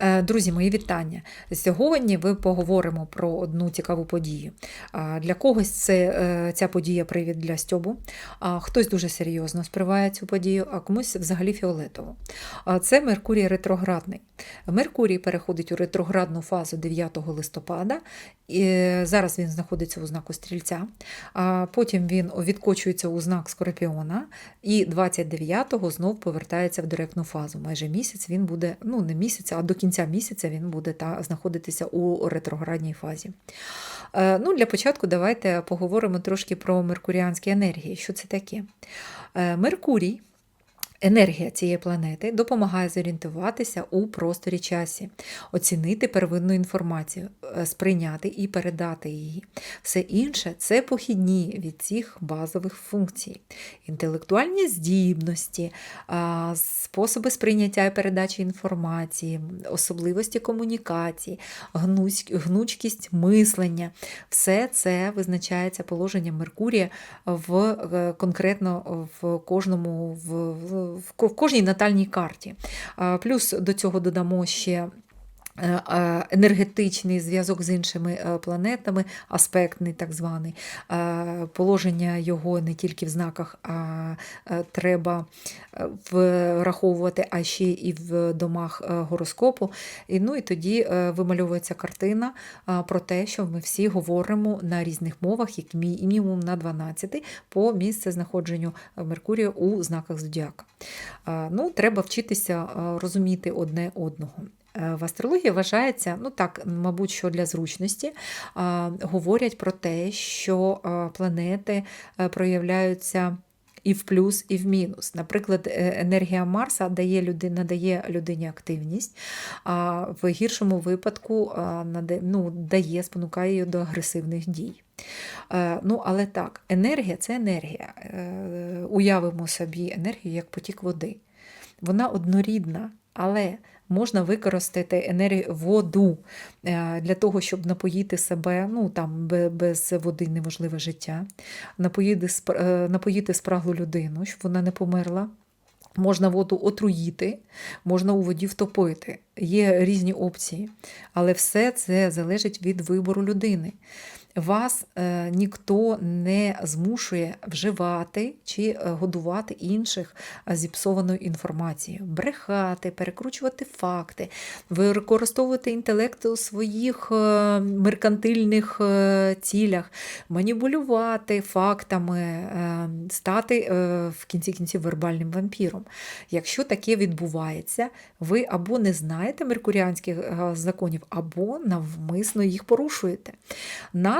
Е, Друзі, мої вітання. Сьогодні ви поговоримо про одну цікаву подію. Для когось це е, ця подія привід для стьобу, хтось дуже серйозно сприймає цю подію, а комусь взагалі фіолетово. Це Меркурій ретроградний. Меркурій переходить у ретроградну фазу 9 листопада. І зараз він знаходиться у знаку стрільця, потім він відкочується у знак Скорпіона, і 29-го знов повертається в директну фазу. Майже місяць він буде, ну не місяць, а до кінця місяця він буде та, знаходитися у ретроградній фазі. Е, ну, Для початку давайте поговоримо трошки про меркуріанські енергії. Що це таке? Е, Меркурій. Енергія цієї планети допомагає зорієнтуватися у просторі часі, оцінити первинну інформацію, е, сприйняти і передати її. Все інше це похідні від цих базових функцій, інтелектуальні здібності, способи сприйняття і передачі інформації, особливості комунікації, гнучкість мислення. Все це визначається положенням Меркурія в е, конкретно в кожному в, в, в ко- в кожній натальній карті. Плюс до цього додамо ще. Е, Енергетичний зв'язок з іншими е, планетами, аспектний так званий, Е, положення його не тільки в знаках, а треба враховувати, а ще і в домах гороскопу. І, ну, і тоді вимальовується картина про те, що ми всі говоримо на різних мовах, як мінімум на 12 по місце знаходженню Меркурія у знаках зодіака. Ну, треба вчитися розуміти одне одного. Е, В астрології вважається, ну так, мабуть, що для зручності говорять про те, що планети е, проявляються. І в плюс, і в мінус. Наприклад, е, енергія Марса дає людині, надає людині активність, а в гіршому випадку ну, дає, спонукає її до агресивних дій. Е, Ну, але так, енергія це енергія. Е, Уявимо собі енергію як потік води. Вона однорідна, але можна використати енергію воду е, для того, щоб напоїти себе. Ну там без води неможливе життя, напоїти, е, напоїти спраглу людину, щоб вона не померла. Можна воду отруїти, можна у воді втопити. Є різні опції, але все це залежить від вибору людини. Вас е, ніхто не змушує вживати чи е, годувати інших е, зіпсованою інформацією, брехати, перекручувати факти, використовувати інтелект у своїх меркантильних цілях, маніпулювати фактами, стати в кінці кінців вербальним вампіром. Якщо таке відбувається, ви або не знаєте меркуріанських законів, або навмисно їх порушуєте.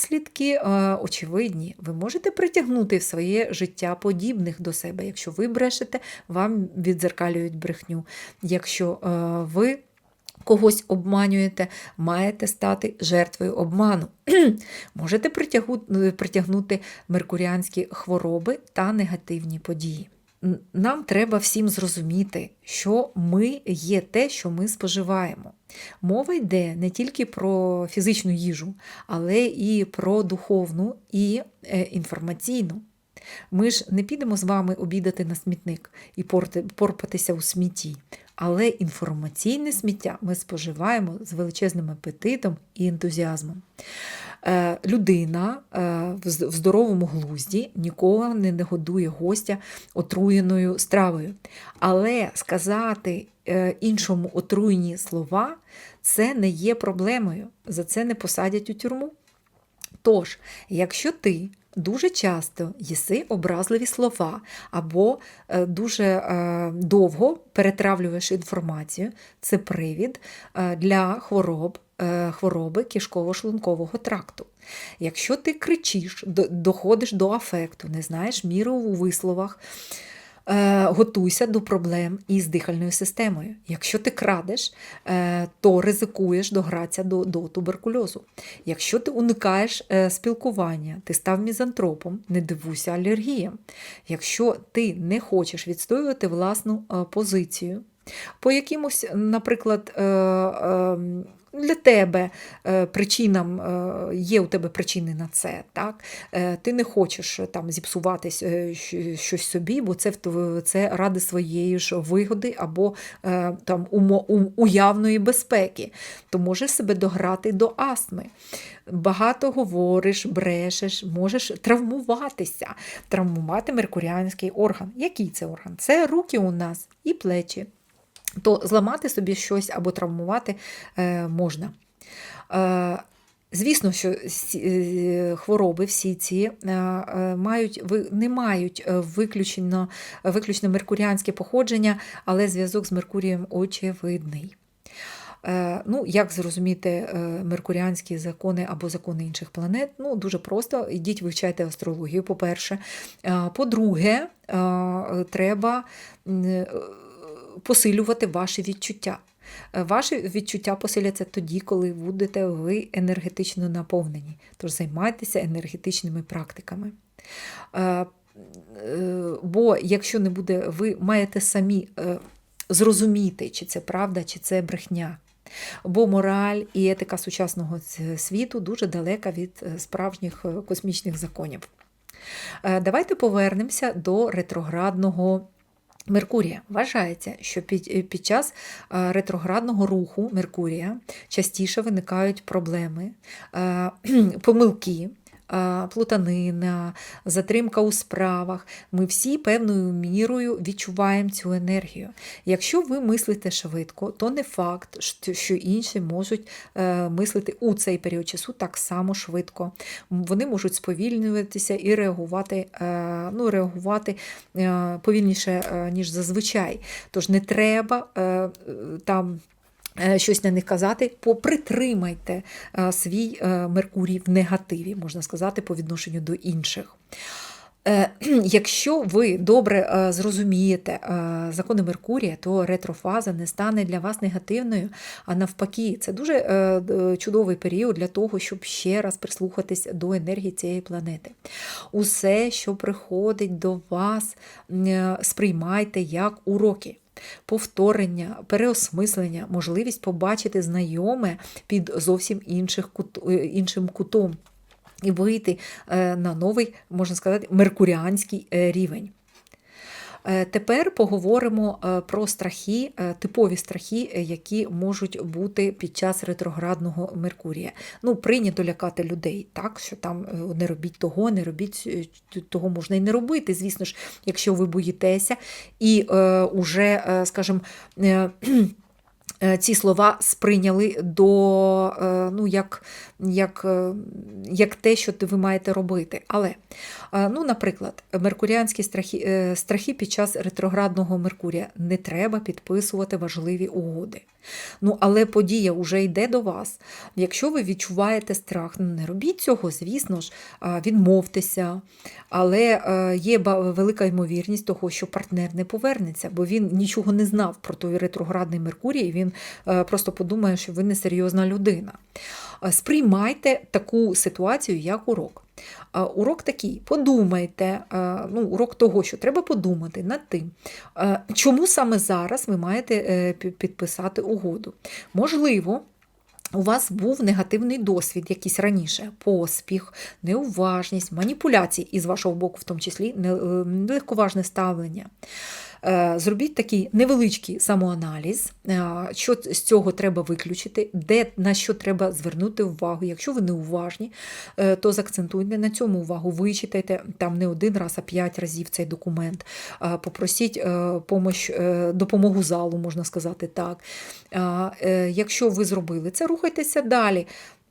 Наслідки е, очевидні. Ви можете притягнути в своє життя подібних до себе. Якщо ви брешете, вам відзеркалюють брехню. Якщо е, ви когось обманюєте, маєте стати жертвою обману. Можете притягнути меркуріанські хвороби та негативні події. Нам треба всім зрозуміти, що ми є те, що ми споживаємо. Мова йде не тільки про фізичну їжу, але і про духовну і е, інформаційну. Ми ж не підемо з вами обідати на смітник і порпатися у смітті. Але інформаційне сміття ми споживаємо з величезним апетитом і ентузіазмом. Е, Людина е, в здоровому глузді ніколи не не годує гостя отруєною стравою. Але сказати е, іншому отруєні слова це не є проблемою. За це не посадять у тюрму. Тож, якщо ти дуже часто їси образливі слова або е, дуже е, довго перетравлюєш інформацію, це привід е, для хвороб, хвороби кишково-шлункового тракту. Якщо ти кричиш, доходиш до афекту, не знаєш міру у висловах, е, готуйся до проблем із дихальною системою. Якщо ти крадеш, е, то ризикуєш догратися до, до туберкульозу. Якщо ти уникаєш е, спілкування, ти став мізантропом, не дивуйся алергіям. Якщо ти не хочеш відстоювати власну е, позицію, По якимось, наприклад, е, е, для тебе е, причинам е, є у тебе причини на це. Так? Е, Ти не хочеш там зіпсуватись е, щось собі, бо це це ради своєї ж вигоди або там уявної безпеки, то можеш себе дограти до астми. Багато говориш, брешеш, можеш травмуватися, травмувати меркуріанський орган. Який це орган? Це руки у нас і плечі то зламати собі щось або травмувати е, можна. Е, Звісно, що е, хвороби всі ці мають, не мають виключно, виключно меркуріанське походження, але зв'язок з Меркурієм очевидний. Ну, як зрозуміти меркуріанські закони або закони інших планет? Ну, дуже просто. Ідіть вивчайте астрологію, по-перше. По-друге, треба посилювати ваші відчуття. Е, Ваші відчуття посиляться тоді, коли будете ви енергетично наповнені. Тож займайтеся енергетичними практиками. Е, е, Бо якщо не буде, ви маєте самі зрозуміти, чи це правда, чи це брехня. Бо мораль і етика сучасного світу дуже далека від справжніх космічних законів. Давайте повернемося до ретроградного Меркурія. Вважається, що під, під час е, ретроградного руху Меркурія частіше виникають проблеми, е, помилки. Плутанина, затримка у справах. Ми всі певною мірою відчуваємо цю енергію. Якщо ви мислите швидко, то не факт, що- інші можуть е, мислити у цей період часу так само швидко. Вони можуть сповільнюватися і реагувати, е, ну, реагувати е, повільніше, ніж зазвичай. Тож не треба там. Е, Щось на них казати, попритримайте е, свій е, Меркурій в негативі, можна сказати, по відношенню до інших. Якщо ви добре зрозумієте закони Меркурія, то ретрофаза не стане для вас негативною, а навпаки, це дуже чудовий період для того, щоб ще раз прислухатись до енергії цієї планети. Усе, що приходить до вас, сприймайте як уроки. Повторення, переосмислення, можливість побачити знайоме під зовсім інших е, іншим кутом і вийти е, на новий, можна сказати, меркуріанський е, рівень. Е, Тепер поговоримо е, про страхи, е, типові страхи, які можуть бути під час ретроградного Меркурія. Ну, прийнято лякати людей, так, що там не робіть того, не робіть того можна і не робити, звісно ж, якщо ви боїтеся, і е, уже, скажімо, ці слова сприйняли до е, ну, як, як, е, як те, що ви маєте робити. Але, е, ну, наприклад, меркуріанські страхи, е, страхи під час ретроградного Меркурія не треба підписувати важливі угоди. Ну, але подія вже йде до вас. Якщо ви відчуваєте страх, ну, не робіть цього, звісно ж, відмовтеся. Але е, є велика ймовірність того, що партнер не повернеться, бо він нічого не знав про той ретроградний Меркурій, і він е, просто подумає, що ви несерйозна людина. Е, Сприймайте таку ситуацію як урок. А Урок такий: подумайте, е, ну, урок того, що треба подумати над тим, е, чому саме зараз ви маєте е, підписати угоду. Можливо, у вас був негативний досвід якийсь раніше, поспіх, неуважність, маніпуляції, і з вашого боку, в тому числі, не- е, нелегковажне ставлення. Е, Зробіть такий невеличкий самоаналіз, е, що з цього треба виключити, де на що треба звернути увагу. Якщо ви неуважні, е, то заакцентуйте на цьому увагу, вичитайте там не один раз, а п'ять разів цей документ. Попросіть помощ, допомогу залу, можна сказати так. Якщо ви зробили це, рухайтеся далі.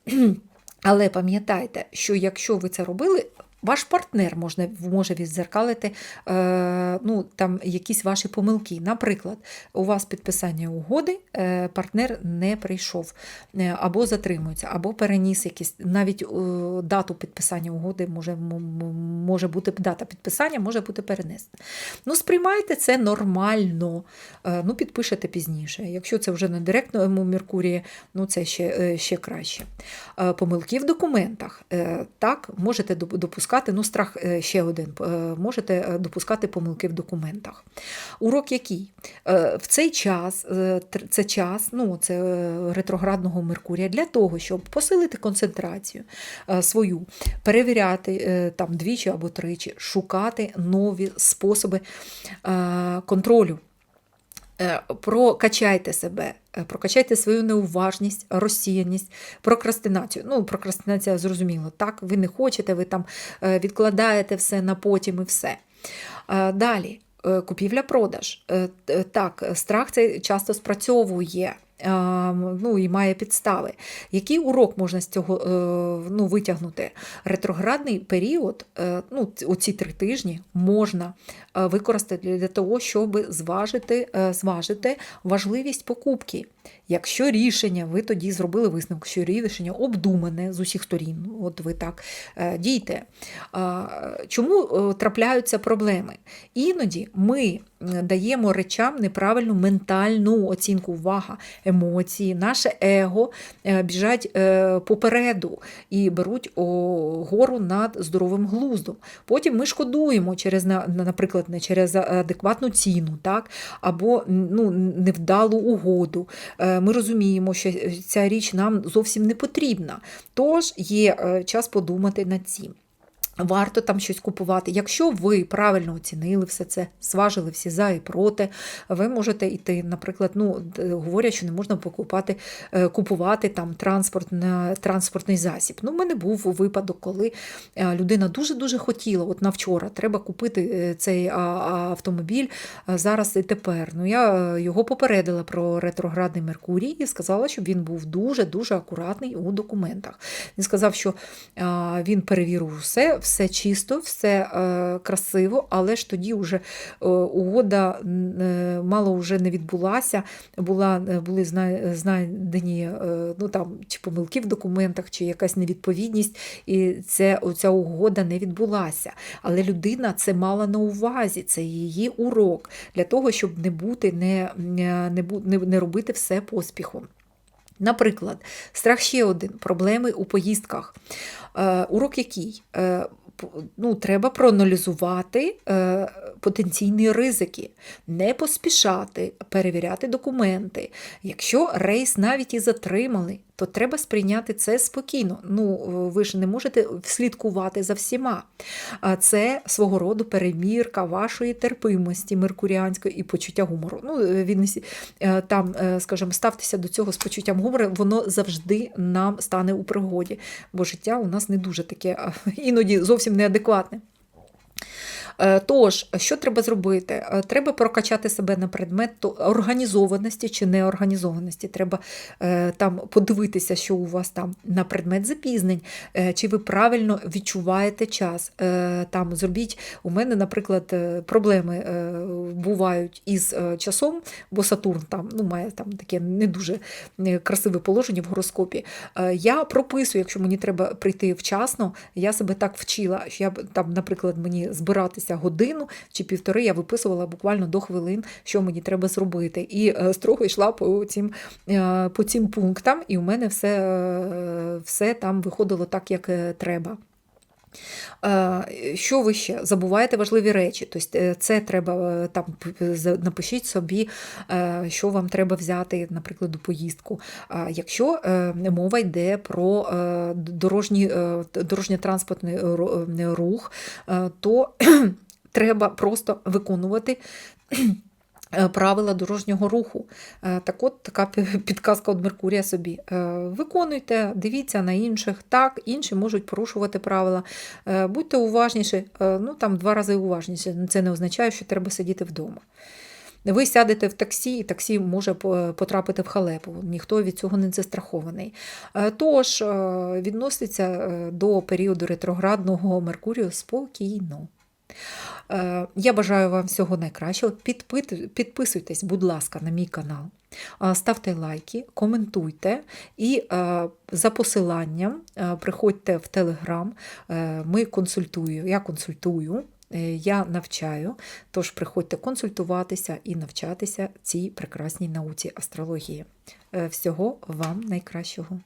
Але пам'ятайте, що якщо ви це робили, ваш партнер можна, може відзеркалити е, ну, там, якісь ваші помилки. Наприклад, у вас підписання угоди, е, партнер не прийшов, е, або затримується, або переніс якісь, навіть е, дату підписання угоди може, може бути дата підписання, може бути перенесена. Ну, сприймайте це нормально. Е, Ну, підпишете пізніше. Якщо це вже на директному Меркурії, ну це ще, е, ще краще. Е, Помилки в документах. Е, Так, можете допускати допускати, ну, страх е, ще один, е, можете е, допускати помилки в документах. Урок який? В цей час, це час, ну, це ретроградного Меркурія, для того, щоб посилити концентрацію свою, перевіряти там двічі або тричі, шукати нові способи контролю. Е, Прокачайте себе, е, прокачайте свою неуважність, розсіяність, прокрастинацію. Ну, прокрастинація зрозуміло, так, ви не хочете, ви там е, відкладаєте все на потім і все. Далі, купівля-продаж. Так, страх цей часто спрацьовує. Е, Ну, і має підстави. Який урок можна з цього е, ну, витягнути? Ретроградний період, е, ну, оці три тижні, можна е, використати для того, щоб зважити, зважити важливість покупки. Якщо рішення, ви тоді зробили висновок, що рішення обдумане з усіх сторін, от ви так дійте. Чому трапляються проблеми? Іноді ми даємо речам неправильну ментальну оцінку, увага, емоції, наше его е, біжать е, попереду і беруть гору над здоровим глуздом. Потім ми шкодуємо через, на- на- наприклад, не через адекватну ціну, так? або ну, невдалу угоду. Е, Ми розуміємо, що ця річ нам зовсім не потрібна. Тож є час подумати над цим. Варто там щось купувати. Якщо ви правильно оцінили все це, зважили всі за і проти, ви можете йти, наприклад, ну, говорять, що не можна покупати, е, купувати там транспорт транспортний засіб. Ну, в мене був випадок, коли е, людина дуже-дуже хотіла, от на вчора, треба купити е, цей автомобіль зараз і тепер. Ну, я його попередила про ретроградний Меркурій і сказала, щоб він був дуже-дуже акуратний у документах. Він сказав, що він перевірив усе, все чисто, все е, красиво, але ж тоді вже е, угода е, мало вже не відбулася. Була, е, були знайдені е, ну, там, чи помилки в документах, чи якась невідповідність, і це, оця угода не відбулася. Але людина це мала на увазі, це її урок для того, щоб не бути, не, не, не, не, не робити все поспіхом. Наприклад, страх ще один проблеми у поїздках. Е, урок який? Ну, треба проаналізувати е, потенційні ризики, не поспішати, перевіряти документи. Якщо рейс навіть і затримали, то треба сприйняти це спокійно. Ну, е, ви ж не можете слідкувати за всіма. Це свого роду перемірка вашої терпимості меркуріанської і почуття гумору. Ну, е, він е, там, скажімо, ставтеся до цього з почуттям гумору, воно завжди нам стане у пригоді, бо життя у нас не дуже таке, іноді зовсім неадекватне. Е, Тож, що треба зробити? Е, Треба прокачати себе на предмет організованості чи неорганізованості. Треба е, там подивитися, що у вас там на предмет запізнень, чи ви правильно відчуваєте час. Там зробіть у мене, наприклад, проблеми бувають із часом, бо Сатурн там ну, має там таке не дуже красиве положення в гороскопі. Я прописую, якщо мені треба прийти вчасно, я себе так вчила, що я там, наприклад, мені збиратися годину чи півтори, я виписувала буквально до хвилин, що мені треба зробити. І е, строго йшла по цим, е, по цим пунктам, і у мене все, е, все там виходило так, як е, треба. Е, Що ви ще? Забуваєте важливі речі. Тобто е, це треба е, там напишіть собі, що вам треба взяти, наприклад, у поїздку. Якщо мова йде про дорожньо-транспортний рух, то треба просто виконувати. Е, Правила дорожнього руху. Е, Так от така підказка від Меркурія собі. Е, Виконуйте, дивіться на інших. Так, інші можуть порушувати правила. Будьте уважніші, ну там два рази уважніші. Це не означає, що треба сидіти вдома. Ви сядете в таксі, і таксі може потрапити в халепу. Ніхто від цього не застрахований. Тож відноситься до періоду ретроградного Меркурію спокійно. Е, Я бажаю вам всього найкращого. Підписуйтесь, будь ласка, на мій канал. Е, Ставте лайки, коментуйте і е, за посиланням приходьте в Телеграм. Ми консультую, я консультую, я навчаю. Тож приходьте консультуватися і навчатися цій прекрасній науці астрології. Всього вам найкращого.